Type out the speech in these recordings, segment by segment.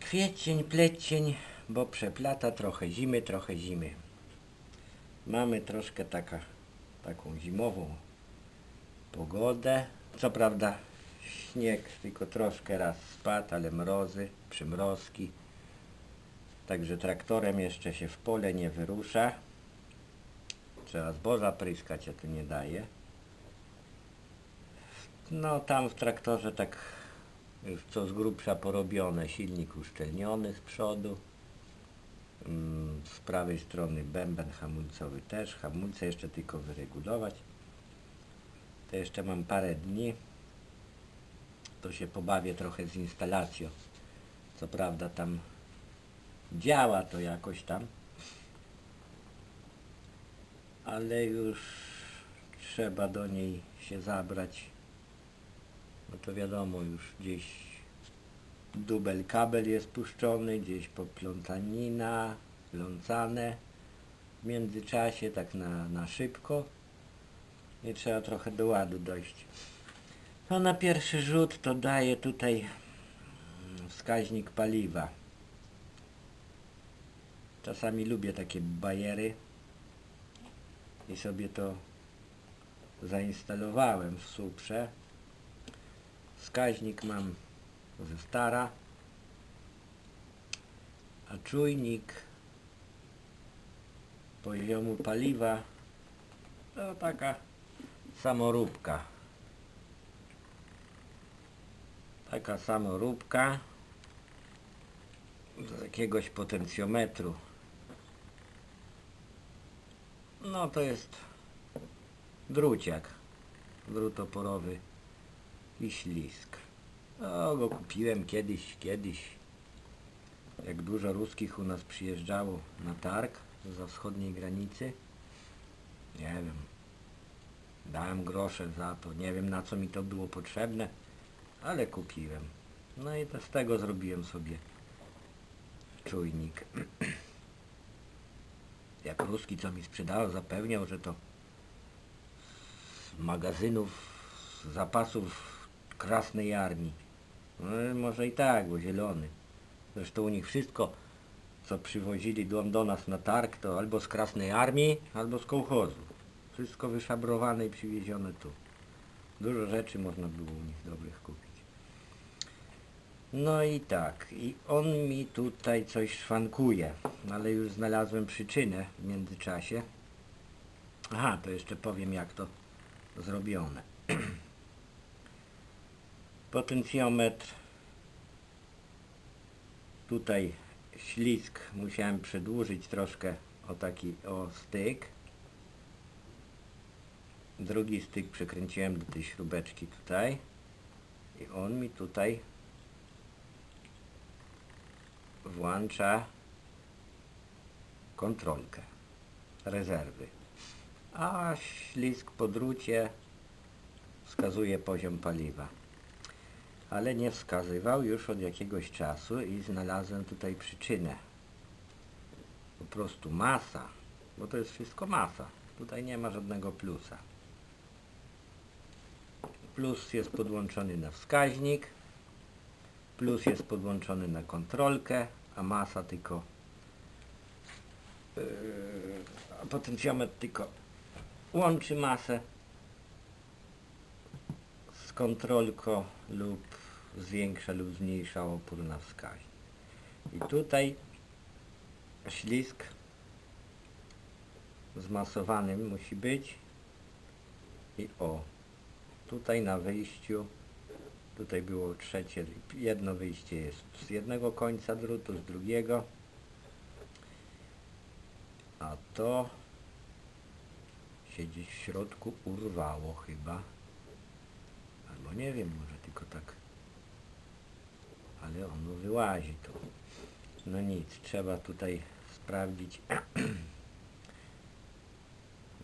Kwiecień, plecień, bo przeplata trochę zimy, trochę zimy. Mamy troszkę taka, taką zimową pogodę. Co prawda śnieg tylko troszkę raz spadł, ale mrozy, przymrozki. Także traktorem jeszcze się w pole nie wyrusza. Trzeba zboża pryskać, a to nie daje. No tam w traktorze tak już co z grubsza porobione, silnik uszczelniony z przodu. Mm, Z prawej strony bęben hamulcowy też, hamulce jeszcze tylko wyregulować. To jeszcze mam parę dni. To się pobawię trochę z instalacją. Co prawda tam działa to jakoś tam. Ale już trzeba do niej się zabrać. No to wiadomo, już gdzieś dubel kabel jest puszczony, gdzieś poplątanina, plącane. W międzyczasie tak na, na szybko i trzeba trochę do ładu dojść. No na pierwszy rzut to daje tutaj mm, wskaźnik paliwa. Czasami lubię takie bajery i sobie to zainstalowałem w Suprze. Wskaźnik mam ze stara, a czujnik poziomu paliwa to taka samoróbka. Taka samoróbka z jakiegoś potencjometru. No to jest druciak, drut oporowy i ślisk. No, go kupiłem kiedyś, kiedyś. Jak dużo ruskich u nas przyjeżdżało na targ za wschodniej granicy. Nie wiem. Dałem grosze za to. Nie wiem na co mi to było potrzebne, ale kupiłem. No i to z tego zrobiłem sobie czujnik. Jak ruski co mi sprzedał, zapewniał, że to z magazynów, z zapasów Krasnej Armii. No, może i tak, bo zielony. Zresztą u nich wszystko, co przywozili do, do nas na targ, to albo z Krasnej Armii, albo z kołchozu. Wszystko wyszabrowane i przywiezione tu. Dużo rzeczy można było u nich dobrych kupić. No i tak, i on mi tutaj coś szwankuje, ale już znalazłem przyczynę w międzyczasie. Aha, to jeszcze powiem jak to zrobione. Potencjometr. Tutaj ślisk musiałem przedłużyć troszkę o taki o styk. Drugi styk przekręciłem do tej śrubeczki tutaj. I on mi tutaj włącza kontrolkę rezerwy. A ślisk po drucie wskazuje poziom paliwa. Ale nie wskazywał już od jakiegoś czasu i znalazłem tutaj przyczynę. Po prostu masa, bo to jest wszystko masa. Tutaj nie ma żadnego plusa. Plus jest podłączony na wskaźnik, plus jest podłączony na kontrolkę, a masa tylko yy, a potencjometr tylko łączy masę z kontrolką lub zwiększa lub zmniejsza opór na wskaźnik. I tutaj ślisk zmasowanym musi być i o tutaj na wyjściu tutaj było trzecie jedno wyjście jest z jednego końca drutu z drugiego a to się gdzieś w środku urwało chyba albo nie wiem może tylko tak ale ono wyłazi tu no nic trzeba tutaj sprawdzić.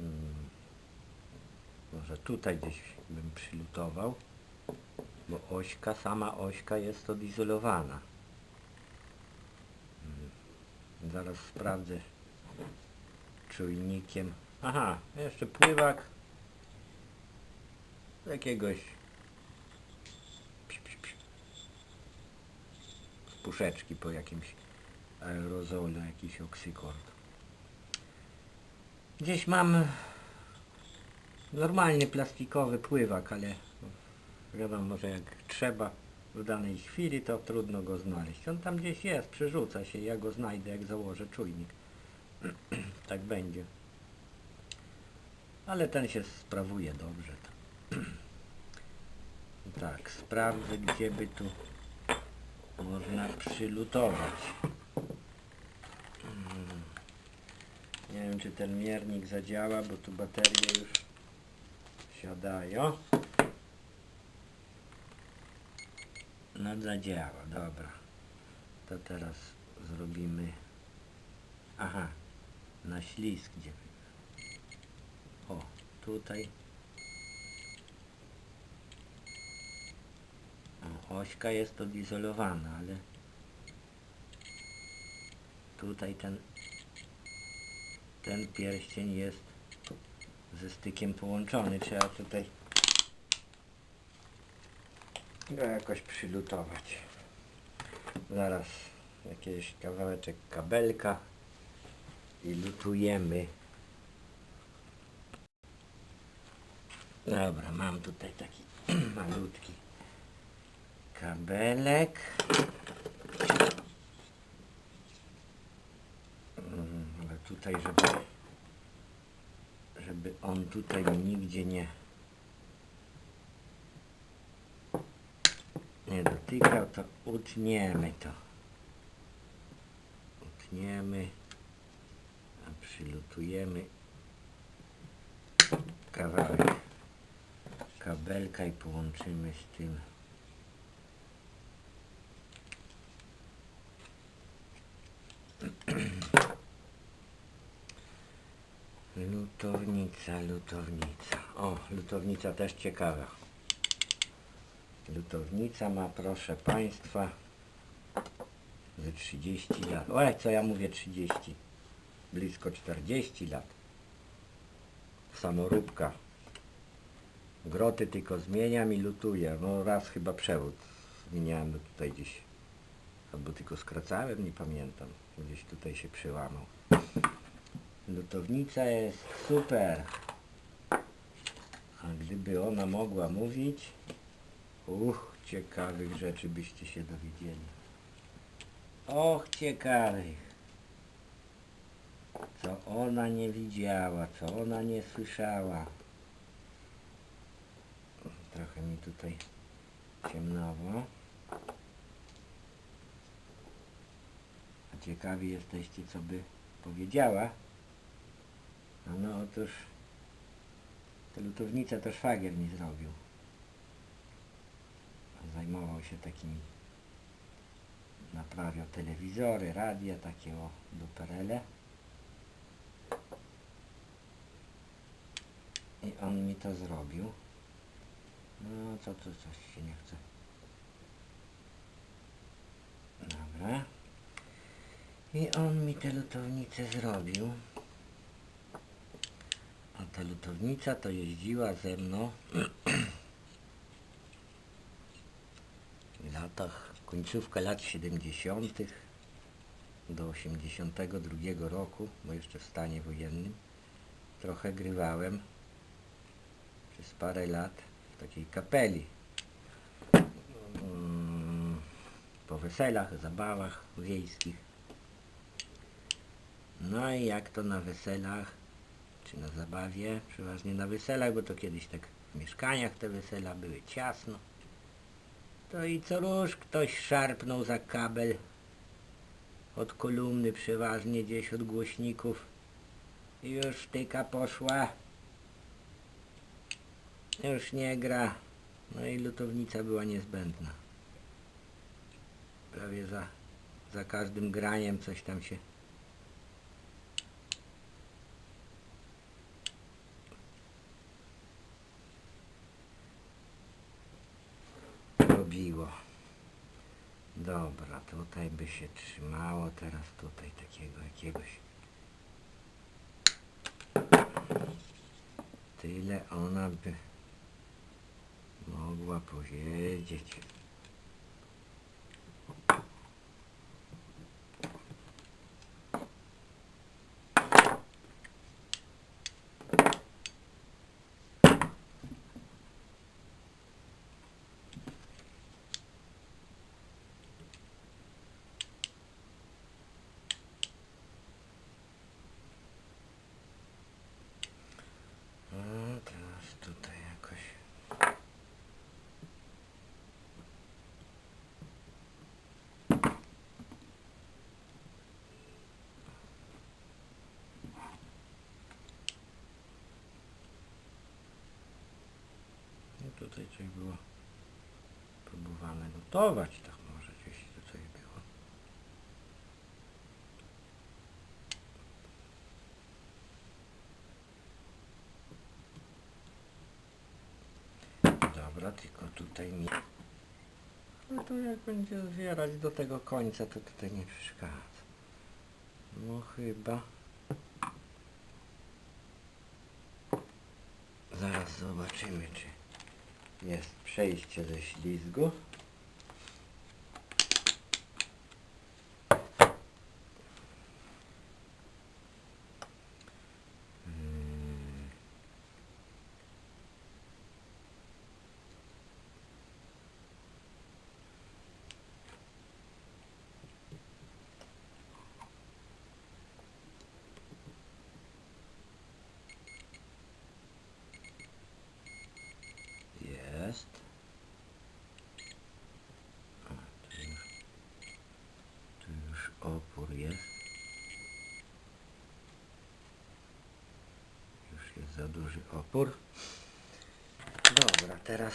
Mm, może tutaj gdzieś bym przylutował bo ośka, sama ośka jest odizolowana. Mm, Zaraz sprawdzę czujnikiem. Aha, jeszcze pływak. Z jakiegoś puszeczki po jakimś aerozolu, jakiś oksykord. Gdzieś mam normalny plastikowy pływak, ale wiadomo, że jak trzeba w danej chwili, to trudno go znaleźć. On tam gdzieś jest, przerzuca się, ja go znajdę, jak założę czujnik. tak będzie. Ale ten się sprawuje dobrze. Tak, sprawdzę, gdzie by tu można przylutować. Mm. Nie wiem, czy ten miernik zadziała, bo tu baterie już siadają. No zadziała, dobra. To teraz zrobimy... Aha, na ślisk gdzie... O, tutaj. Ośka jest odizolowana, ale... Tutaj ten... Ten pierścień jest ze stykiem połączony. Trzeba tutaj go jakoś przylutować. Zaraz jakiś kawałeczek kabelka i lutujemy. Dobra, mam tutaj taki malutki kabelek. Mm, Ale tutaj, żeby żeby on tutaj nigdzie nie nie dotykał, to utniemy to. Utniemy, a przylutujemy kawałek kabelka i połączymy z tym. Lutownica, lutownica. O, lutownica też ciekawa. Lutownica ma, proszę Państwa, ze 30 lat. Oj, co ja mówię 30? Blisko 40 lat. Samoróbka. Groty tylko zmieniam i lutuję. No raz chyba przewód zmieniałem tutaj gdzieś. Albo tylko skracałem, nie pamiętam. Gdzieś tutaj się przełamał. Lutownica jest super. A gdyby ona mogła mówić, uch, ciekawych rzeczy byście się dowiedzieli. Och, ciekawych. Co ona nie widziała, co ona nie słyszała. Trochę mi tutaj ciemnowo. A ciekawi jesteście, co by powiedziała. A no otóż tę lutownicę to szwagier mi zrobił. Zajmował się takimi naprawiał telewizory, radia, takie o duperele. I on mi to zrobił. No co to coś się nie chce. Dobra. I on mi tę lutownicę zrobił. Ta lutownica to jeździła ze mną w latach, końcówka lat 70. do 82 roku, bo jeszcze w stanie wojennym. Trochę grywałem przez parę lat w takiej kapeli. Mm, Po weselach, zabawach wiejskich. No i jak to na weselach, czy na zabawie, przeważnie na weselach, bo to kiedyś tak w mieszkaniach te wesela były ciasno. To i co róż ktoś szarpnął za kabel od kolumny, przeważnie gdzieś od głośników. I już sztyka poszła. Już nie gra. No i lutownica była niezbędna. Prawie za, za każdym graniem coś tam się Dobra, tutaj by się trzymało, teraz tutaj takiego jakiegoś. Tyle ona by mogła powiedzieć. Tutaj coś było próbowane gotować, tak może gdzieś tu coś było. Dobra, tylko tutaj mi... No to jak będzie zbierać do tego końca, to tutaj nie przeszkadza. No chyba... Zaraz zobaczymy, czy jest przejście ze ślizgu. Mm. Jest. A, tu już, tu już opór jest. Już jest za duży opór. Dobra, teraz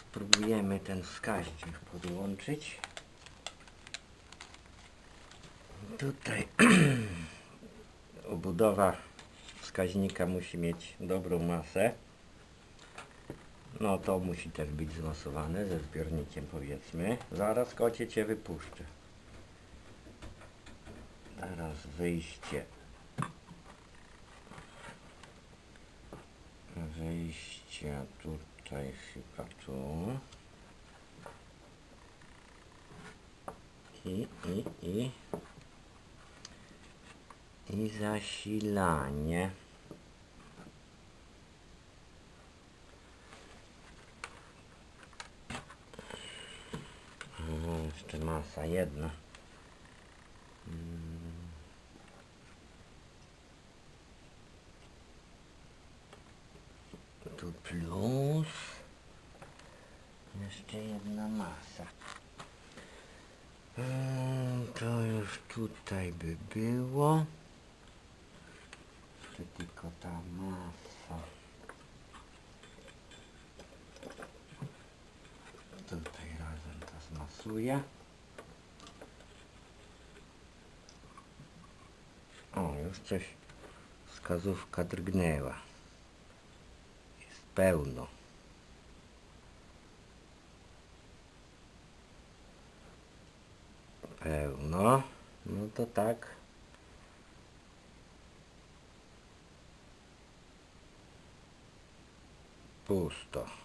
spróbujemy ten wskaźnik podłączyć. Tutaj obudowa wskaźnika musi mieć dobrą masę. No to musi też być zmasowane ze zbiornikiem powiedzmy. Zaraz kocie cię wypuszczę. Teraz wyjście. Wyjście tutaj chyba tu. I, i, i. I zasilanie. Jeszcze masa jedna. Mm. Tu plus. Jeszcze jedna masa. Mm, To już tutaj by było. Jeszcze tylko ta masa. Tutaj razem zmasuję. O, już coś wskazówka drgnęła. Jest pełno. Pełno. No to tak. Pusto.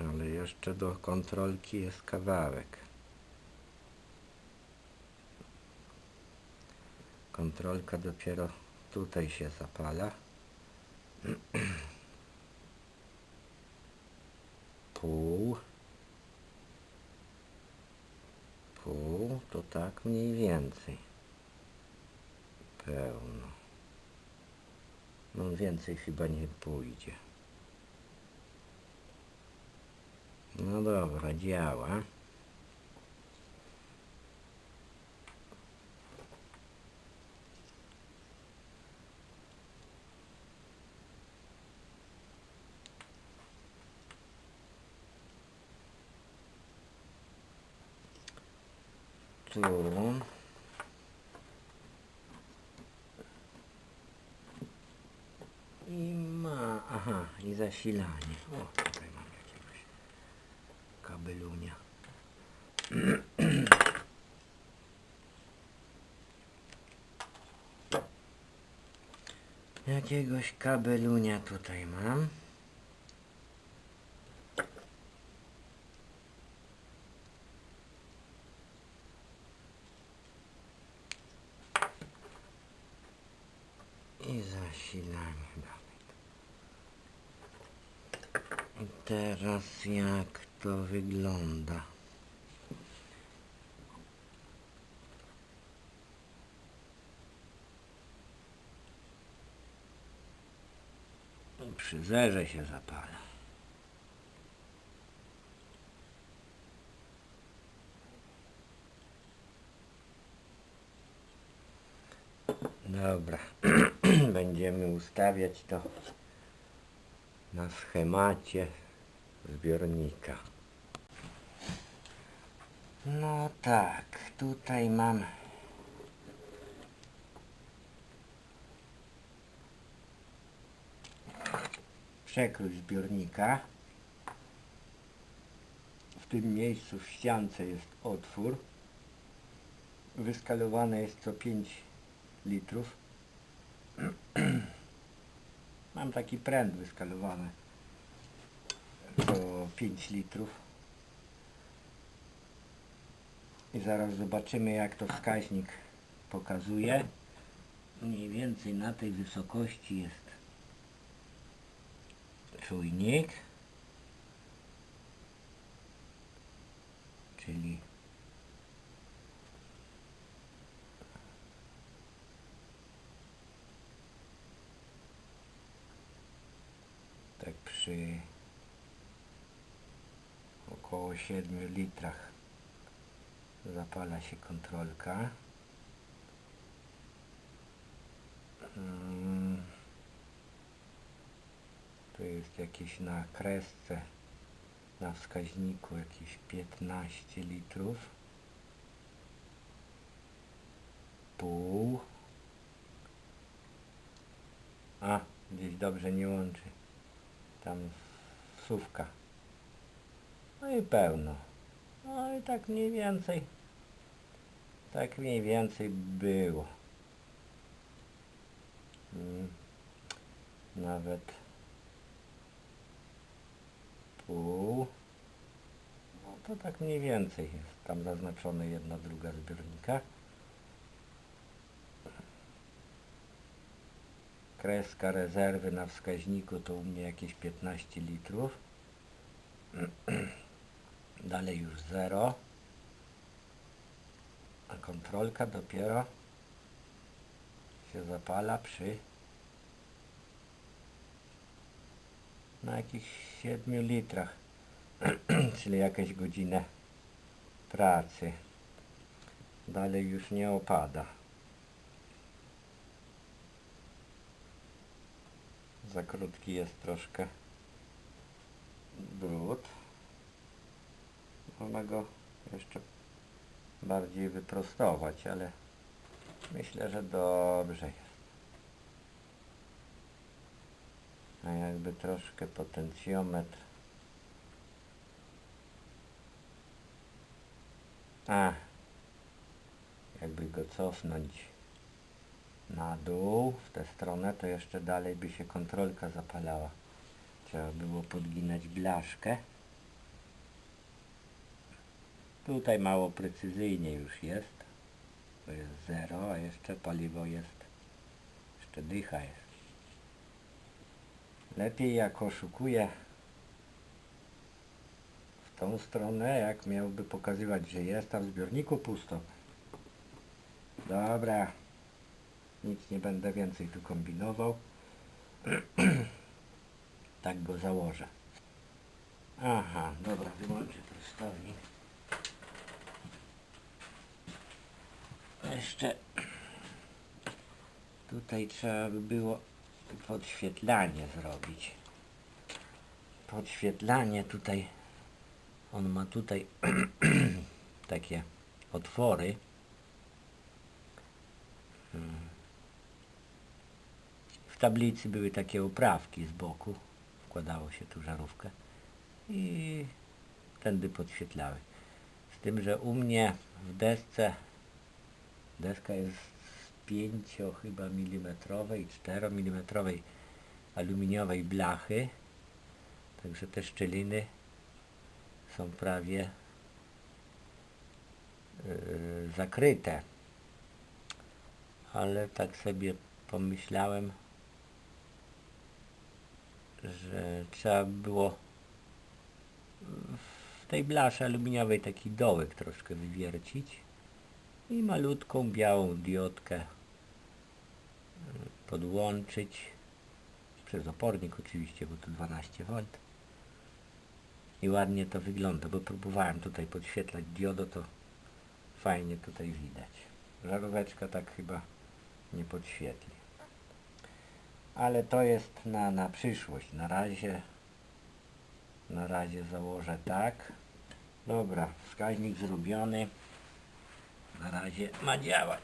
Ale jeszcze do kontrolki jest kawałek. Kontrolka dopiero tutaj się zapala. Pół. Pół to tak mniej więcej. Pełno. No więcej chyba nie pójdzie. No dobra, działa. Tu. I ma, aha, i zasilanie. O, Jakiegoś kabelunia tutaj mam. I zasilanie dalej. Teraz jak to wygląda? Przy zerze się zapala. Dobra, będziemy ustawiać to na schemacie zbiornika. No tak, tutaj mam przekrój zbiornika. W tym miejscu w ściance jest otwór. Wyskalowane jest co 5 litrów. Mam taki pręt wyskalowany. To 5 litrów. I zaraz zobaczymy jak to wskaźnik pokazuje. Mniej więcej na tej wysokości jest czujnik. Czyli tak przy około 7 litrach zapala się kontrolka. Mm. Tu jest jakieś na kresce, na wskaźniku jakieś 15 litrów. Pół. A, gdzieś dobrze nie łączy. Tam wsówka. No i pełno. No i tak mniej więcej. Tak mniej więcej było. Mm. Nawet pół. No to tak mniej więcej jest tam zaznaczone jedna, druga zbiornika. Kreska rezerwy na wskaźniku to u mnie jakieś 15 litrów. Dalej już 0. A kontrolka dopiero się zapala przy na jakichś 7 litrach, czyli jakieś godzinę pracy. Dalej już nie opada. Za krótki jest troszkę drut. Można go jeszcze bardziej wyprostować, ale myślę, że dobrze jest. A jakby troszkę potencjometr. A, jakby go cofnąć na dół w tę stronę, to jeszcze dalej by się kontrolka zapalała. Trzeba było podginać blaszkę. Tutaj mało precyzyjnie już jest. To jest 0, a jeszcze paliwo jest. Jeszcze dycha jest. Lepiej jak oszukuje w tą stronę, jak miałby pokazywać, że jest, a w zbiorniku pusto. Dobra. Nic nie będę więcej tu kombinował. tak go założę. Aha, dobra, wyłączę prostownik. Jeszcze tutaj trzeba by było podświetlanie zrobić. Podświetlanie tutaj, on ma tutaj takie otwory. Hmm. W tablicy były takie oprawki z boku, wkładało się tu żarówkę i tędy podświetlały. Z tym, że u mnie w desce deska jest z 5 chyba milimetrowej, 4 milimetrowej aluminiowej blachy. Także te szczeliny są prawie yy, zakryte. Ale tak sobie pomyślałem, że trzeba było w tej blaszy aluminiowej taki dołek troszkę wywiercić i malutką białą diodkę y, podłączyć przez opornik oczywiście, bo to 12V i ładnie to wygląda, bo próbowałem tutaj podświetlać diodo, to fajnie tutaj widać. Żaróweczka tak chyba nie podświetli. Ale to jest na, na przyszłość. Na razie, na razie założę tak. Dobra, wskaźnik zrobiony. Na razie ma działać.